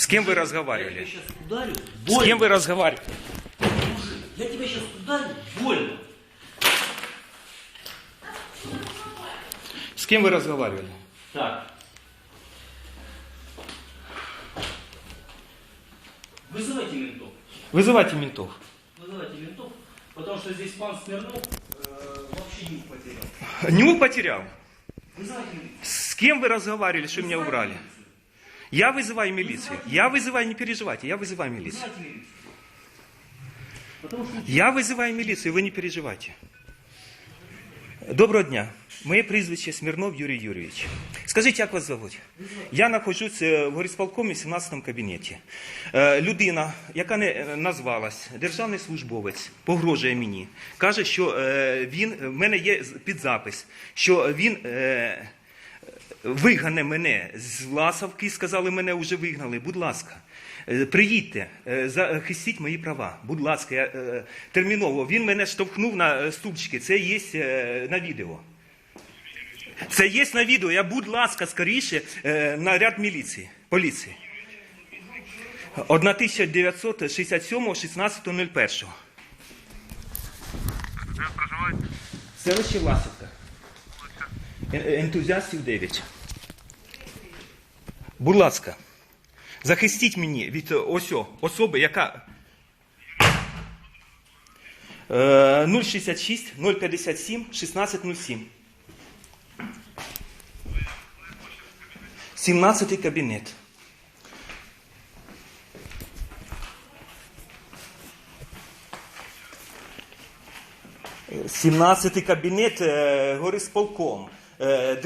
С кем вы разговаривали? ударю, С кем вы разговаривали? Я тебя сейчас ударю, больно. С кем вы разговаривали? Так. Вызывайте ментов. Вызывайте ментов. Вызывайте ментов, потому что здесь пан Смирнов э, вообще нюх потерял. Нюх потерял. Вызывайте ментов. С кем вы разговаривали, что меня убрали? Я вызываю милицию. Я вызываю, не переживайте, я вызываю милицию. Вызывайте милицию. Потому что Я визиваю міліцію, ви не переживайте. Доброго дня. Моє прізвище Смірнов Юрій Юрійович. Скажіть, як вас звуть? Я знаходжусь е, в горісполкомі в 17 кабінеті. Е, Людина, яка не е, назвалась, державний службовець, погрожує мені. Каже, що е, він, в мене є з- підзапис, що він е, вигане мене з Власовки, сказали, мене вже вигнали. Будь ласка, е, приїдьте, е, захистіть мої права. Будь ласка, я, е, терміново. Він мене штовхнув на е, стульчики. Це є е, на відео. Це є на відео. Я, будь ласка, скоріше е, наряд міліції, поліції. 1967 16.01. Де проживаєте? Селище Власівка. Ентузіастів 9. Будь ласка, захистіть мені від е, ось особи, яка е, 066 057 1607. 17 кабінет. Е, 17 кабінет е, горисполком. Е,